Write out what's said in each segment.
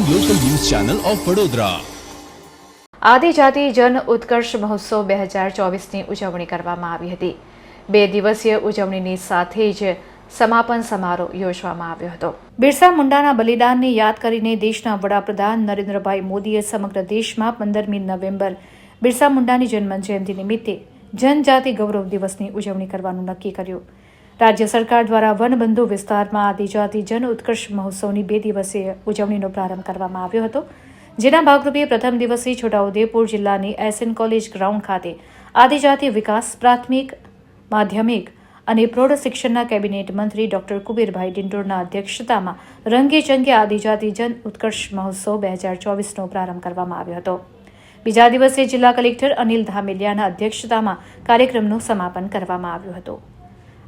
Channel of Vadodara આદિજાતિ જન ઉત્કર્ષ મહોત્સવ બે હજાર ચોવીસની ઉજવણી કરવામાં આવી હતી. બે દિવસીય ઉજવણીની સાથે જ સમાપન સમારોહ યોજવામાં આવ્યો હતો. બિરસા મુંડાના બલિદાનને યાદ કરીને દેશના વડાપ્રધાન નરેન્દ્રભાઈ મોદીએ સમગ્ર દેશમાં પંદરમી નવેમ્બર બિરસા મુંડાની જન્મ જયંતિ નિમિત્તે જનજાતિ ગૌરવ દિવસની ઉજવણી કરવાનું નક્કી કર્યું. રાજ્ય સરકાર દ્વારા વનબંધુ વિસ્તારમાં આદિજાતિ જન ઉત્કર્ષ મહોત્સવની બે દિવસીય ઉજવણીનો પ્રારંભ કરવામાં આવ્યો હતો. જેના ભાગરૂપે પ્રથમ દિવસે છોટાઉદેપુર જિલ્લાની એસએન કોલેજ ગ્રાઉન્ડ ખાતે આદિજાતિ વિકાસ પ્રાથમિક, માધ્યમિક અને પ્રૌઢ શિક્ષણના કેબિનેટ મંત્રી ડોક્ટર કુબેરભાઈ ડિંડોરના અધ્યક્ષતામાં રંગે ચંગે આદિજાતિ જન ઉત્કર્ષ મહોત્સવ બે હજાર ચોવીસનો પ્રારંભ કરવામાં આવ્યો હતો. બીજા દિવસે જિલ્લા કલેક્ટર અનિલ ધામેલિયાના અધ્યક્ષતામાં કાર્યક્રમનું સમાપન કરવામાં આવ્યું હતું.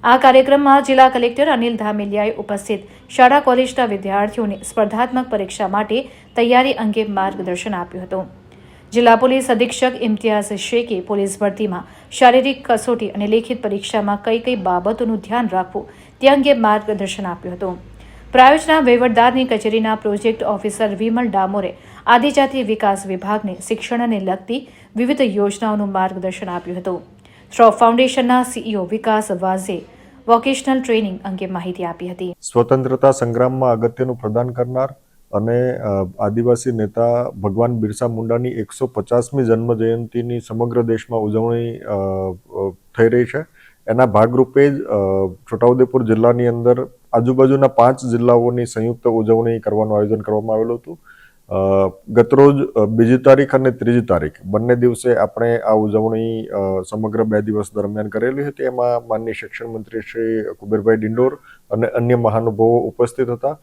આ કાર્યક્રમમાં જિલ્લા કલેક્ટર અનિલ ધામેલિયાએ ઉપસ્થિત શાળા કોલેજના વિદ્યાર્થીઓને સ્પર્ધાત્મક પરીક્ષા માટે તૈયારી અંગે માર્ગદર્શન આપ્યું હતું. જિલ્લા પોલીસ અધિક્ષક ઇમ્તિયાઝ શેખે પોલીસ ભરતીમાં શારીરિક કસોટી અને લેખિત પરીક્ષામાં કઈ કઈ બાબતોનું ધ્યાન રાખવું તે અંગે માર્ગદર્શન આપ્યું હતું. પ્રાયોજના વહીવટદારની કચેરીના પ્રોજેક્ટ ઓફિસર વિમલ ડામોરે આદિજાતિ વિકાસ વિભાગને શિક્ષણને લગતી વિવિધ યોજનાઓનું માર્ગદર્શન આપ્યું હતું. શ્રોફ ફાઉન્ડેશનના CEO Vikas Vaze vocational training અંગે માહિતી આપી હતી. સ્વતંત્રતા સંગ્રામમાં અગત્યનું પ્રદાન કરનાર અને આદિવાસી નેતા ભગવાન બિરસા મુંડાની એકસો પચાસમી જન્મ જયંતિની સમગ્ર દેશમાં ઉજવણી થઈ રહી છે. એના ભાગરૂપે જ છોટાઉદેપુર જિલ્લાની અંદર આજુબાજુના પાંચ જિલ્લાઓની સંયુક્ત ઉજવણી કરવાનું આયોજન કરવામાં આવેલું હતું. ગતરોજ બીજી તારીખ અને ત્રીજી તારીખ. બંને દિવસે આપણે આ ઉજવણી સમગ્ર બે દિવસ દરમિયાન કરેલી હતી. એમાં માનનીય શિક્ષણ મંત્રી શ્રી કુબેરભાઈ ડિંડોર અને અન્ય મહાનુભાવો ઉપસ્થિત હતા.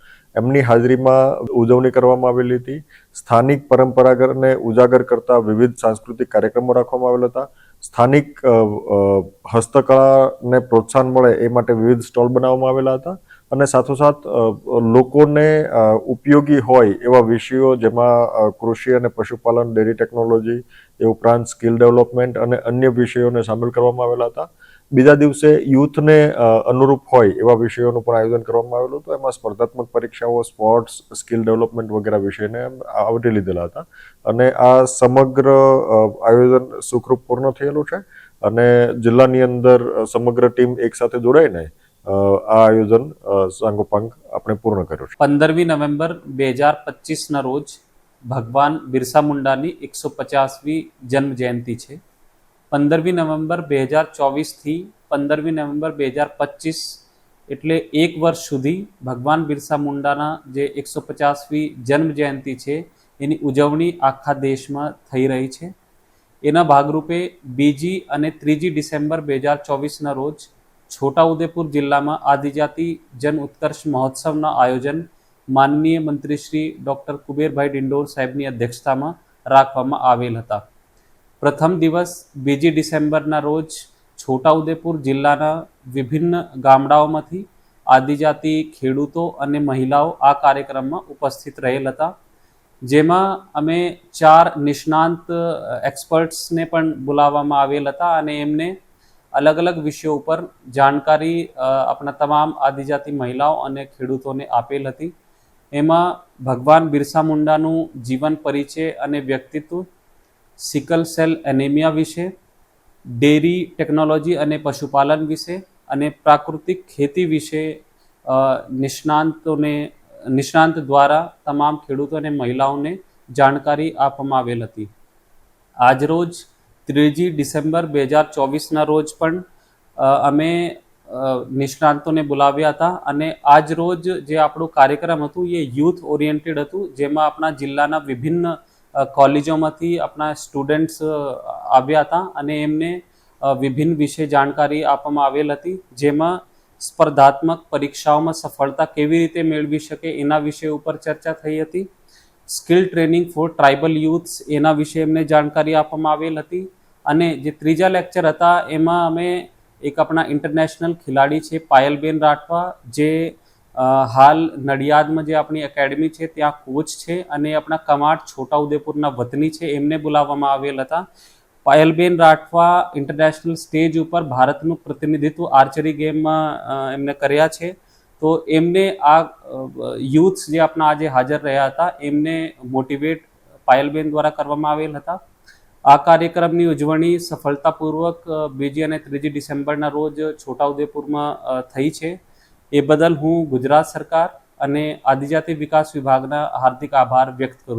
એમની હાજરીમાં ઉજવણી કરવામાં આવેલી હતી. સ્થાનિક પરંપરાગતને ઉજાગર કરતા વિવિધ સાંસ્કૃતિક કાર્યક્રમો રાખવામાં આવેલા હતા. સ્થાનિક હસ્તકળાને પ્રોત્સાહન મળે એ માટે વિવિધ સ્ટોલ બનાવવામાં આવેલા હતા. અને સાથોસાથ લોકોને ઉપયોગી હોય એવા વિષયો જેમાં કૃષિ અને પશુપાલન, ડેરી ટેકનોલોજી એ ઉપરાંત સ્કિલ ડેવલપમેન્ટ અને અન્ય વિષયોને સામેલ કરવામાં આવેલા હતા. બીજા દિવસે યુથને અનુરૂપ હોય એવા વિષયોનું પણ આયોજન કરવામાં આવેલું હતું. એમાં સ્પર્ધાત્મક પરીક્ષાઓ, સ્પોર્ટ્સ, સ્કિલ ડેવલપમેન્ટ વગેરે વિષયને આવરી લીધેલા હતા. અને આ સમગ્ર આયોજન સુખરૂપ પૂર્ણ થયેલું છે. અને જિલ્લાની અંદર સમગ્ર ટીમ એકસાથે જોડાઈને આ આયોજન સાંગોપાંગ આપણે પૂર્ણ કર્યું છે. પંદરમી નવેમ્બર બે હજાર પચીસના રોજ ભગવાન બિરસા મુંડાની એકસો પચાસમી જન્મ જયંતિ છે. પંદરમી નવેમ્બર બે હજાર ચોવીસથી પંદરમી નવેમ્બર બે હજાર પચીસ એટલે એક વર્ષ સુધી ભગવાન બિરસા મુંડાના જે એકસો પચાસમી જન્મ જયંતિ છે, એની ઉજવણી આખા દેશમાં થઈ રહી છે. એના ભાગરૂપે બીજી અને ત્રીજી ડિસેમ્બર બે હજાર ચોવીસના રોજ છોટાઉદેપુર જિલ્લામાં આદિજાતિ જન ઉત્કર્ષ મહોત્સવના આયોજન માનનીય મંત્રી શ્રી ડૉક્ટર કુબેરભાઈ ડિંડોર સાહેબની અધ્યક્ષતામાં રાખવામાં આવેલ હતા. પ્રથમ દિવસ, બીજી ડિસેમ્બરના રોજ છોટાઉદેપુર જિલ્લાના વિભિન્ન ગામડાઓમાંથી આદિજાતિ ખેડૂતો અને મહિલાઓ આ કાર્યક્રમમાં ઉપસ્થિત રહેલ હતા. જેમાં અમે ચાર નિષ્ણાંત એક્સપર્ટ્સને પણ બોલાવવામાં આવેલ હતા અને એમને અલગ અલગ વિષયો ઉપર જાણકારી આપણા તમામ આદિજાતિ મહિલાઓ અને ખેડૂતોને આપેલ હતી. એમાં ભગવાન બિરસા મુંડાનું જીવન પરિચય અને વ્યક્તિત્વ, સિકલ સેલ એનેમિયા વિશે, ડેરી ટેકનોલોજી અને પશુપાલન વિશે અને પ્રાકૃતિક ખેતી વિશે નિષ્ણાંતોને, નિષ્ણાંત દ્વારા તમામ ખેડૂતો અને મહિલાઓને જાણકારી આપવામાં આવેલ હતી. આજરોજ ત્રીજી ડિસેમ્બર બે હજાર ચોવીસના રોજ પણ અમે નિષ્ણાંતોને બોલાવ્યા હતા અને આજ રોજ જે આપણું કાર્યક્રમ હતું એ યુથ ઓરિએન્ટેડ હતું, જેમાં આપણા જિલ્લાના વિભિન્ન કોલેજોમાંથી આપણા સ્ટુડન્ટ્સ આવ્યા હતા અને એમને વિભિન્ન વિશે જાણકારી આપવામાં આવેલ હતી, જેમાં સ્પર્ધાત્મક પરીક્ષાઓમાં સફળતા કેવી રીતે મેળવી શકે એના વિષય ઉપર ચર્ચા થઈ હતી. Skill training for tribal youths એના વિશે એમને જાણકારી આપવામાં આવેલ હતી. અને જે ત્રીજા લેક્ચર હતા, એમાં અમે એક આપણા ઇન્ટરનેશનલ ખેલાડી છે, પાયલબેન રાઠવા, જે હાલ નડિયાદમાં જે આપણી એકેડમી છે, ત્યાં કોચ છે અને આપણા કમાટ છોટાઉદેપુરના વતની છે, એમને બોલાવવામાં આવેલ હતા. પાયલબેન રાઠવા ઇન્ટરનેશનલ સ્ટેજ ઉપર ભારતનું પ્રતિનિધિત્વ આર્ચરી ગેમમાં એમને કર્યા છે. તો એમને આ યુથ્સ જે આપણા આજે હાજર રહ્યા હતા, એમને મોટિવેટ પાયલબેન દ્વારા કરવામાં આવેલ હતા. આ કાર્યક્રમની ઉજવણી સફળતાપૂર્વક બીજી અને ત્રીજી ડિસેમ્બરના રોજ છોટાઉદેપુરમાં થઈ છે. એ બદલ હું ગુજરાત સરકાર અને આદિજાતિ વિકાસ વિભાગના હાર્દિક આભાર વ્યક્ત કરું